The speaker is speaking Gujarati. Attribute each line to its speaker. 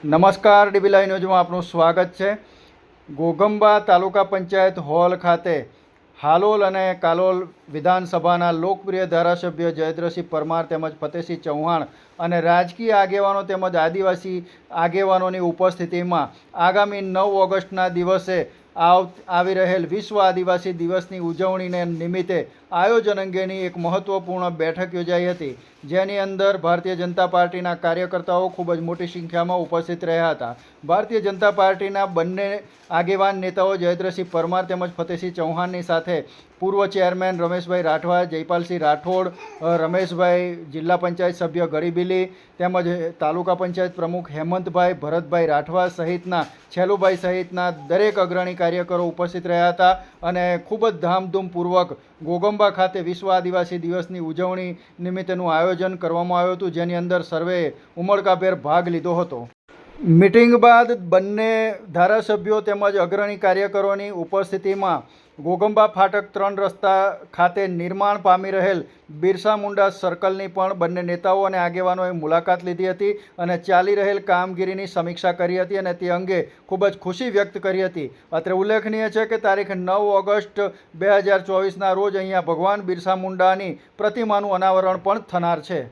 Speaker 1: નમસ્કાર, ડીબી લાઈવ ન્યૂઝમાં આપનું સ્વાગત છે. ગોગંબા તાલુકા પંચાયત હોલ ખાતે હાલોલ અને કાલોલ વિધાનસભાના લોકપ્રિય ધારાસભ્ય જયદ્રસિંહ પરમાર તેમજ ફતેહસિંહ ચૌહાણ અને રાજકીય આગેવાનો તેમજ આદિવાસી આગેવાનોની ઉપસ્થિતિમાં આગામી નવ ઓગસ્ટના દિવસે આવ રહેલ વિશ્વ આદિવાસી દિવસની ઉજવણીને નિમિત્તે આયોજન અંગેની એક મહત્ત્વપૂર્ણ બેઠક યોજાઈ હતી, જેની અંદર ભારતીય જનતા પાર્ટીના કાર્યકર્તાઓ ખૂબ જ મોટી સંખ્યામાં ઉપસ્થિત રહ્યા હતા. ભારતીય જનતા પાર્ટીના બંને આગેવાન નેતાઓ જયદ્રસિંહ પરમાર તેમજ ફતેહસિંહ ચૌહાણની સાથે પૂર્વ ચેરમેન રમેશભાઈ રાઠવા, જયપાલસિંહ રાઠોડ રમેશભાઈ જિલ્લા પંચાયત સભ્ય ગરીબીલી તેમજ તાલુકા પંચાયત પ્રમુખ હેમંતભાઈ ભરતભાઈ રાઠવા સહિતના, છેલુભાઈ સહિતના દરેક અગ્રણી કાર્યકરો ઉપસ્થિત રહ્યા હતા અને ખૂબ જ ધામધૂમપૂર્વક ગોગંબા ખાતે વિશ્વ આદિવાસી દિવસની ઉજવણી નિમિત્તેનું આયોજન કરવામાં આવ્યું હતું, જેની અંદર સર્વે ઉમળકાભેર ભાગ લીધો હતો. મિટિંગ બાદ બંને ધારાસભ્યો તેમજ અગ્રણી કાર્યકરોની ઉપસ્થિતિમાં ગોગંબા ફાટક ત્રણ રસ્તા ખાતે નિર્માણ પામી રહેલ બિરસા મુંડા સર્કલની પણ બંને નેતાઓ અને આગેવાનોએ મુલાકાત લીધી હતી અને ચાલી રહેલ કામગીરીની સમીક્ષા કરી હતી અને તે અંગે ખૂબ જ ખુશી વ્યક્ત કરી હતી. અત્રે ઉલ્લેખનીય છે કે તારીખ નવ ઓગસ્ટ બે હજાર ચોવીસના રોજ અહીંયા ભગવાન બિરસા મુંડાની પ્રતિમાનું અનાવરણ પણ થનાર છે.